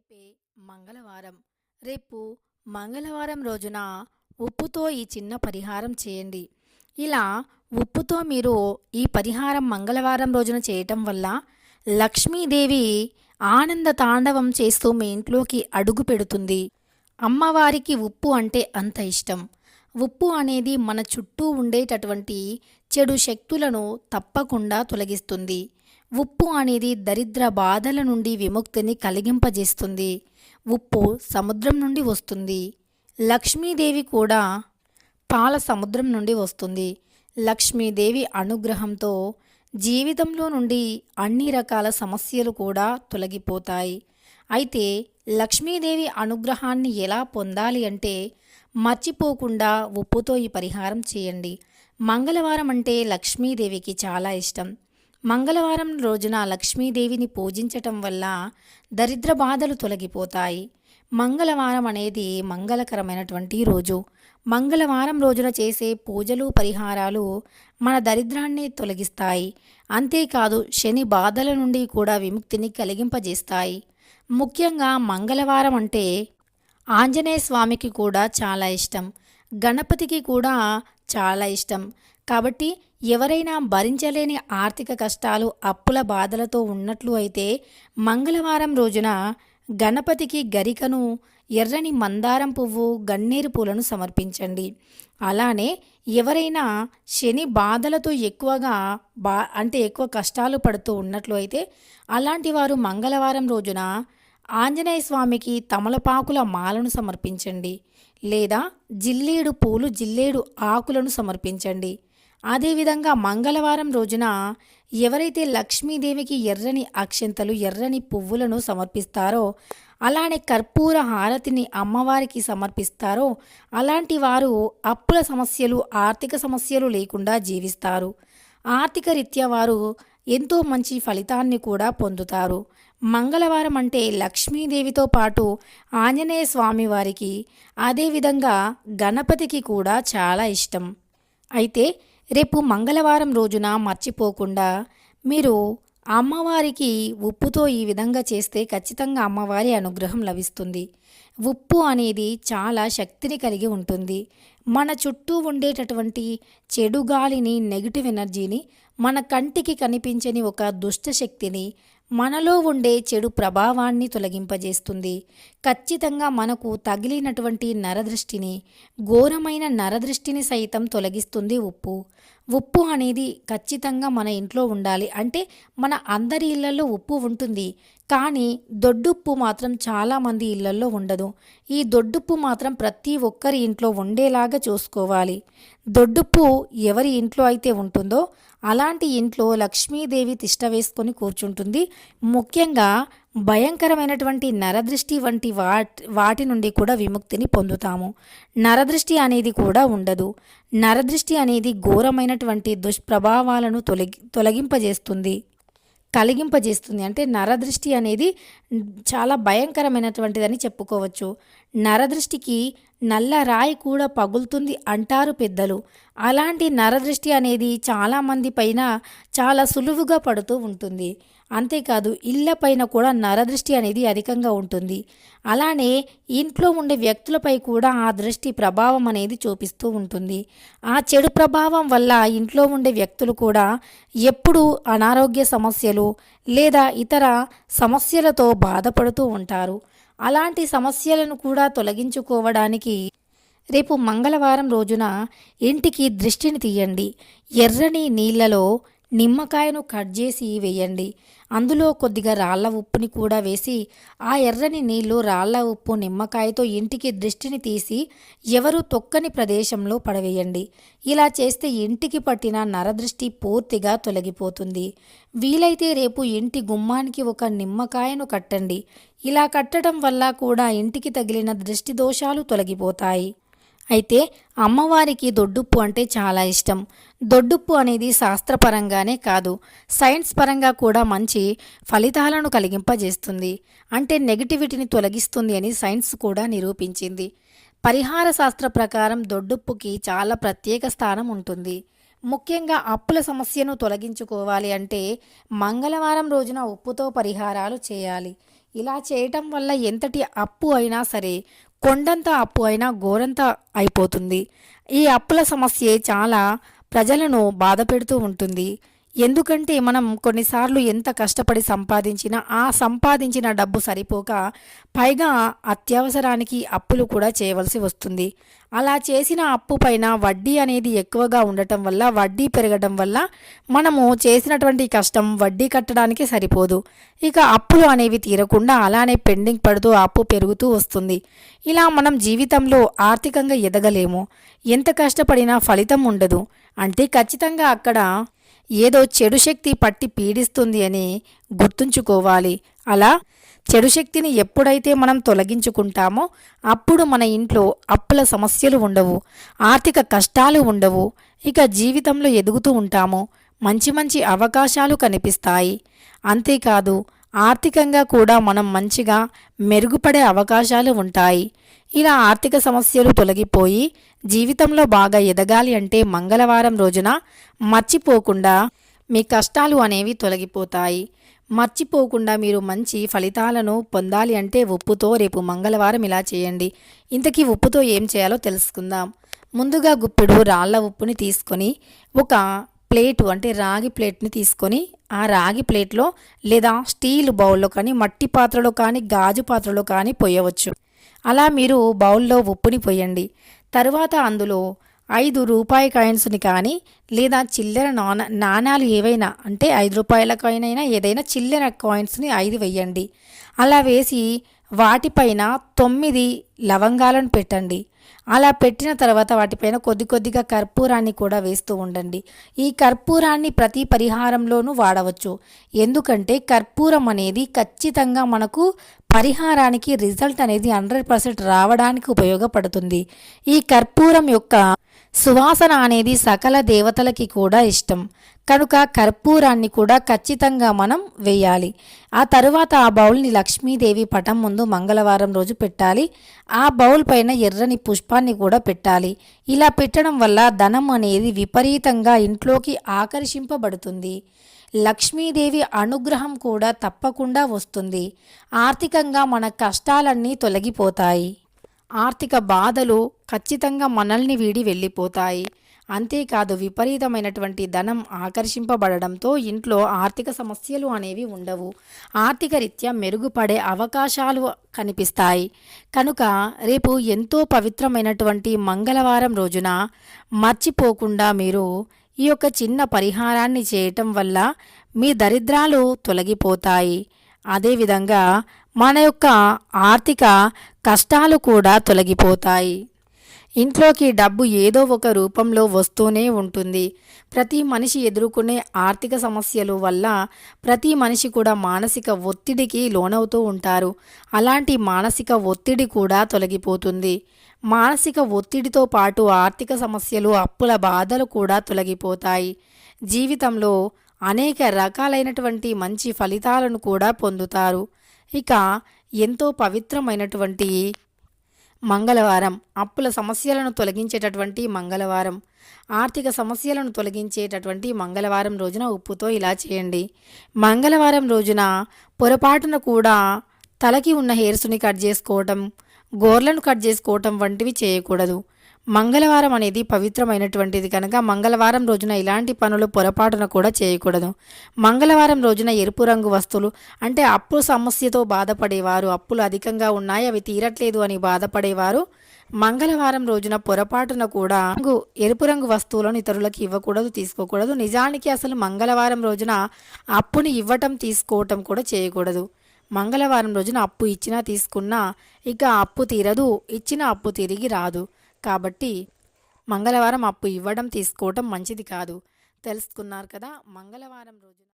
రేపే మంగళవారం. రేపు మంగళవారం రోజున ఉప్పుతో ఈ చిన్న పరిహారం చేయండి. ఇలా ఉప్పుతో మీరు ఈ పరిహారం మంగళవారం రోజున చేయటం వల్ల లక్ష్మీదేవి ఆనంద తాండవం చేస్తూ మీ ఇంట్లోకి అడుగు పెడుతుంది. అమ్మవారికి ఉప్పు అంటే అంత ఇష్టం. ఉప్పు అనేది మన చుట్టూ ఉండేటటువంటి చెడు శక్తులను తప్పకుండా తొలగిస్తుంది. ఉప్పు అనేది దరిద్ర బాధల నుండి విముక్తిని కలిగింపజేస్తుంది. ఉప్పు సముద్రం నుండి వస్తుంది. లక్ష్మీదేవి కూడా పాల సముద్రం నుండి వస్తుంది. లక్ష్మీదేవి అనుగ్రహంతో జీవితంలో నుండి అన్ని రకాల సమస్యలు కూడా తొలగిపోతాయి. అయితే లక్ష్మీదేవి అనుగ్రహాన్ని ఎలా పొందాలి అంటే మర్చిపోకుండా ఉప్పుతో ఈ పరిహారం చేయండి. మంగళవారం అంటే లక్ష్మీదేవికి చాలా ఇష్టం. మంగళవారం రోజున లక్ష్మీదేవిని పూజించటం వల్ల దరిద్ర బాధలు తొలగిపోతాయి. మంగళవారం అనేది మంగళకరమైనటువంటి రోజు. మంగళవారం రోజున చేసే పూజలు పరిహారాలు మన దరిద్రాన్ని తొలగిస్తాయి. అంతేకాదు శని బాధల నుండి కూడా విముక్తిని కలిగింపజేస్తాయి. ముఖ్యంగా మంగళవారం అంటే ఆంజనేయ స్వామికి కూడా చాలా ఇష్టం. గణపతికి కూడా చాలా ఇష్టం. కాబట్టి ఎవరైనా భరించలేని ఆర్థిక కష్టాలు అప్పుల బాధలతో ఉన్నట్లు అయితే మంగళవారం రోజున గణపతికి గరికను ఎర్రని మందారం పువ్వు గన్నేరు పూలను సమర్పించండి. అలానే ఎవరైనా శని బాధలతో ఎక్కువగా బా అంటే ఎక్కువ కష్టాలు పడుతూ ఉన్నట్లు అయితే అలాంటి వారు మంగళవారం రోజున ఆంజనేయ స్వామికి తమలపాకుల మాలను సమర్పించండి. లేదా జిల్లేడు పూలు జిల్లేడు ఆకులను సమర్పించండి. అదేవిధంగా మంగళవారం రోజున ఎవరైతే లక్ష్మీదేవికి ఎర్రని అక్షంతలు ఎర్రని పువ్వులను సమర్పిస్తారో అలానే కర్పూర హారతిని అమ్మవారికి సమర్పిస్తారో అలాంటి వారు అప్పుల సమస్యలు ఆర్థిక సమస్యలు లేకుండా జీవిస్తారు. ఆర్థిక రీత్యా వారు ఎంతో మంచి ఫలితాన్ని కూడా పొందుతారు. మంగళవారం అంటే లక్ష్మీదేవితో పాటు ఆంజనేయ స్వామి వారికి అదేవిధంగా గణపతికి కూడా చాలా ఇష్టం. అయితే రేపు మంగళవారం రోజున మర్చిపోకుండా మీరు అమ్మవారికి ఉప్పుతో ఈ విధంగా చేస్తే ఖచ్చితంగా అమ్మవారి అనుగ్రహం లభిస్తుంది. ఉప్పు అనేది చాలా శక్తిని కలిగి ఉంటుంది. మన చుట్టూ ఉండేటటువంటి చెడు గాలిని నెగిటివ్ ఎనర్జీని మన కంటికి కనిపించని ఒక దుష్ట శక్తిని మనలో ఉండే చెడు ప్రభావాన్ని తొలగింపజేస్తుంది. ఖచ్చితంగా మనకు తగిలినటువంటి నరదృష్టిని ఘోరమైన నరదృష్టిని సైతం తొలగిస్తుంది ఉప్పు. ఉప్పు అనేది ఖచ్చితంగా మన ఇంట్లో ఉండాలి. అంటే మన అందరి ఇళ్ళలో ఉప్పు ఉంటుంది. కానీ దొడ్డుప్పు మాత్రం చాలామంది ఇళ్ళలో ఉండదు. ఈ దొడ్డుప్పు మాత్రం ప్రతి ఒక్కరి ఇంట్లో ఉండేలాగా చూసుకోవాలి. దొడ్డుప్పు ఎవరి ఇంట్లో అయితే ఉంటుందో అలాంటి ఇంట్లో లక్ష్మీదేవి తిష్ట వేసుకొని కూర్చుంటుంది. ముఖ్యంగా భయంకరమైనటువంటి నరదృష్టి వంటి వాటి వాటి నుండి కూడా విముక్తిని పొందుతాము. నరదృష్టి అనేది కూడా ఉండదు. నరదృష్టి అనేది ఘోరమైనటువంటి దుష్ప్రభావాలను తొలగి తొలగింపజేస్తుంది. కలిగింపజేస్తుంది. అంటే నరదృష్టి అనేది చాలా భయంకరమైనటువంటిదని చెప్పుకోవచ్చు. నరదృష్టికి నల్ల రాయి కూడా పగులుతుంది అంటారు పెద్దలు. అలాంటి నరదృష్టి అనేది చాలామంది పైన చాలా సులువుగా పడుతూ ఉంటుంది. అంతేకాదు ఇళ్ళ పైన కూడా నరదృష్టి అనేది అధికంగా ఉంటుంది. అలానే ఇంట్లో ఉండే వ్యక్తులపై కూడా ఆ దృష్టి ప్రభావం అనేది చూపిస్తూ ఉంటుంది. ఆ చెడు ప్రభావం వల్ల ఇంట్లో ఉండే వ్యక్తులు కూడా ఎప్పుడూ అనారోగ్య సమస్యలు లేదా ఇతర సమస్యలతో బాధపడుతూ ఉంటారు. అలాంటి సమస్యలను కూడా తొలగించుకోవడానికి రేపు మంగళవారం రోజున ఇంటికి దృష్టిని తీయండి. ఎర్రని నీళ్ళలో నిమ్మకాయను కట్ చేసి వేయండి. అందులో కొద్దిగా రాళ్ళ ఉప్పుని కూడా వేసి ఆ ఎర్రని నీళ్ళు రాళ్ళ ఉప్పు నిమ్మకాయతో ఇంటికి దృష్టిని తీసి ఎవరు తొక్కని ప్రదేశంలో పడవేయండి. ఇలా చేస్తే ఇంటికి పట్టిన నరదృష్టి పూర్తిగా తొలగిపోతుంది. వీలైతే రేపు ఇంటి గుమ్మానికి ఒక నిమ్మకాయను కట్టండి. ఇలా కట్టడం వల్ల కూడా ఇంటికి తగిలిన దృష్టి దోషాలు తొలగిపోతాయి. అయితే అమ్మవారికి దొడ్డుప్పు అంటే చాలా ఇష్టం. దొడ్డుప్పు అనేది శాస్త్రపరంగానే కాదు సైన్స్ పరంగా కూడా మంచి ఫలితాలను కలిగింపజేస్తుంది. అంటే నెగిటివిటీని తొలగిస్తుంది అని సైన్స్ కూడా నిరూపించింది. పరిహార శాస్త్ర ప్రకారం దొడ్డుప్పుకి చాలా ప్రత్యేక స్థానం ఉంటుంది. ముఖ్యంగా అప్పుల సమస్యను తొలగించుకోవాలి అంటే మంగళవారం రోజున ఉప్పుతో పరిహారాలు చేయాలి. ఇలా చేయటం వల్ల ఎంతటి అప్పు అయినా సరే కొండంత అప్పు అయినా ఘోరంత అయిపోతుంది. ఈ అప్పుల సమస్య చాలా ప్రజలను బాధ పెడుతూ ఉంటుంది. ఎందుకంటే మనం కొన్నిసార్లు ఎంత కష్టపడి సంపాదించినా ఆ సంపాదించిన డబ్బు సరిపోక పైగా అత్యవసరానికి అప్పులు కూడా చేయవలసి వస్తుంది. అలా చేసిన అప్పు పైన వడ్డీ అనేది ఎక్కువగా ఉండటం వల్ల వడ్డీ పెరగడం వల్ల మనము చేసినటువంటి కష్టం వడ్డీ కట్టడానికి సరిపోదు. ఇక అప్పులు అనేవి తీరకుండా అలానే పెండింగ్ పడుతూ అప్పు పెరుగుతూ వస్తుంది. ఇలా మనం జీవితంలో ఆర్థికంగా ఎదగలేము. ఎంత కష్టపడినా ఫలితం ఉండదు. అంటే ఖచ్చితంగా అక్కడ ఏదో చెడు శక్తి పట్టి పీడిస్తుంది అని గుర్తుంచుకోవాలి. అలా చెడు శక్తిని ఎప్పుడైతే మనం తొలగించుకుంటామో అప్పుడు మన ఇంట్లో అప్పుల సమస్యలు ఉండవు ఆర్థిక కష్టాలు ఉండవు ఇక జీవితంలో ఎదుగుతూ ఉంటాము. మంచి మంచి అవకాశాలు కనిపిస్తాయి. అంతేకాదు ఆర్థికంగా కూడా మనం మంచిగా మెరుగుపడే అవకాశాలు ఉంటాయి. ఇలా ఆర్థిక సమస్యలు తొలగిపోయి జీవితంలో బాగా ఎదగాలి అంటే మంగళవారం రోజున మర్చిపోకుండా మీ కష్టాలు అనేవి తొలగిపోతాయి. మర్చిపోకుండా మీరు మంచి ఫలితాలను పొందాలి అంటే ఉప్పుతో రేపు మంగళవారం ఇలా చేయండి. ఇంతకీ ఉప్పుతో ఏం చేయాలో తెలుసుకుందాం. ముందుగా గుప్పెడు రాళ్ళ ఉప్పుని తీసుకొని ఒక ప్లేటు అంటే రాగి ప్లేట్ని తీసుకొని ఆ రాగి ప్లేట్లో లేదా స్టీల్ బౌల్లో కానీ మట్టి పాత్రలో కానీ గాజు పాత్రలో కానీ పోయవచ్చు. అలా మీరు బౌల్లో ఉప్పుని పోయండి. తరువాత అందులో ఐదు రూపాయి కాయిన్స్ని కానీ లేదా చిల్లర నాణ నాణాలు ఏవైనా అంటే ఐదు రూపాయల కాయిన్ అయినా ఏదైనా చిల్లర కాయిన్స్ని ఐదు వెయ్యండి అలా వేసి వాటిపైన తొమ్మిది లవంగాలను పెట్టండి. అలా పెట్టిన తర్వాత వాటిపైన కొద్ది కొద్దిగా కర్పూరాన్ని కూడా వేస్తూ ఉండండి. ఈ కర్పూరాన్ని ప్రతి పరిహారంలోనూ వాడవచ్చు. ఎందుకంటే కర్పూరం అనేది ఖచ్చితంగా మనకు పరిహారానికి రిజల్ట్ అనేది హండ్రెడ్ పర్సెంట్ రావడానికి ఉపయోగపడుతుంది. ఈ కర్పూరం యొక్క సువాసన అనేది సకల దేవతలకి కూడా ఇష్టం. కనుక కర్పూరాన్ని కూడా ఖచ్చితంగా మనం వేయాలి. ఆ తరువాత ఆ బౌల్ని లక్ష్మీదేవి పటం ముందు మంగళవారం రోజు పెట్టాలి. ఆ బౌల్ పైన ఎర్రని పుష్పాన్ని కూడా పెట్టాలి. ఇలా పెట్టడం వల్ల ధనం అనేది విపరీతంగా ఇంట్లోకి ఆకర్షింపబడుతుంది. లక్ష్మీదేవి అనుగ్రహం కూడా తప్పకుండా వస్తుంది. ఆర్థికంగా మన కష్టాలన్నీ తొలగిపోతాయి. ఆర్థిక బాధలు ఖచ్చితంగా మనల్ని వీడి వెళ్ళిపోతాయి. అంతేకాదు విపరీతమైనటువంటి ధనం ఆకర్షింపబడడంతో ఇంట్లో ఆర్థిక సమస్యలు అనేవి ఉండవు. ఆర్థిక రీత్యా మెరుగుపడే అవకాశాలు కనిపిస్తాయి. కనుక రేపు ఎంతో పవిత్రమైనటువంటి మంగళవారం రోజున మర్చిపోకుండా మీరు ఈ యొక్క చిన్న పరిహారాన్ని చేయటం వల్ల మీ దరిద్రాలు తొలగిపోతాయి. అదేవిధంగా మన యొక్క ఆర్థిక కష్టాలు కూడా తొలగిపోతాయి. ఇంట్లోకి డబ్బు ఏదో ఒక రూపంలో వస్తూనే ఉంటుంది. ప్రతి మనిషి ఎదుర్కొనే ఆర్థిక సమస్యలు వల్ల ప్రతి మనిషి కూడా మానసిక ఒత్తిడికి లోనవుతూ ఉంటారు. అలాంటి మానసిక ఒత్తిడి కూడా తొలగిపోతుంది. మానసిక ఒత్తిడితో పాటు ఆర్థిక సమస్యలు అప్పుల బాధలు కూడా తొలగిపోతాయి. జీవితంలో అనేక రకాలైనటువంటి మంచి ఫలితాలను కూడా పొందుతారు. ఇక ఎంతో పవిత్రమైనటువంటి మంగళవారం. అప్పుల సమస్యలను తొలగించేటటువంటి మంగళవారం. ఆర్థిక సమస్యలను తొలగించేటటువంటి మంగళవారం రోజున ఉప్పుతో ఇలా చేయండి. మంగళవారం రోజున పొరపాటున కూడా తలకి ఉన్న హెయిర్స్ని కట్ చేసుకోవటం గోర్లను కట్ చేసుకోవటం వంటివి చేయకూడదు. మంగళవారం అనేది పవిత్రమైనటువంటిది కనుక మంగళవారం రోజున ఇలాంటి పనులు పొరపాటున కూడా చేయకూడదు. మంగళవారం రోజున ఎరుపు రంగు వస్తువులు అంటే అప్పు సమస్యతో బాధపడేవారు అప్పులు అధికంగా ఉన్నాయి అవి తీరట్లేదు అని బాధపడేవారు మంగళవారం రోజున పొరపాటున కూడా రంగు ఎరుపు రంగు వస్తువులను ఇతరులకు ఇవ్వకూడదు తీసుకోకూడదు. నిజానికి అసలు మంగళవారం రోజున అప్పుని ఇవ్వటం తీసుకోవటం కూడా చేయకూడదు. మంగళవారం రోజున అప్పు ఇచ్చినా తీసుకున్నా ఇక అప్పు తీరదు ఇచ్చిన అప్పు తిరిగి రాదు. కాబట్టి మంగళవారం అప్పు ఇవ్వడం తీసుకోవటం మంచిది కాదు. తెలుసుకున్నారు కదా? మంగళవారం రోజున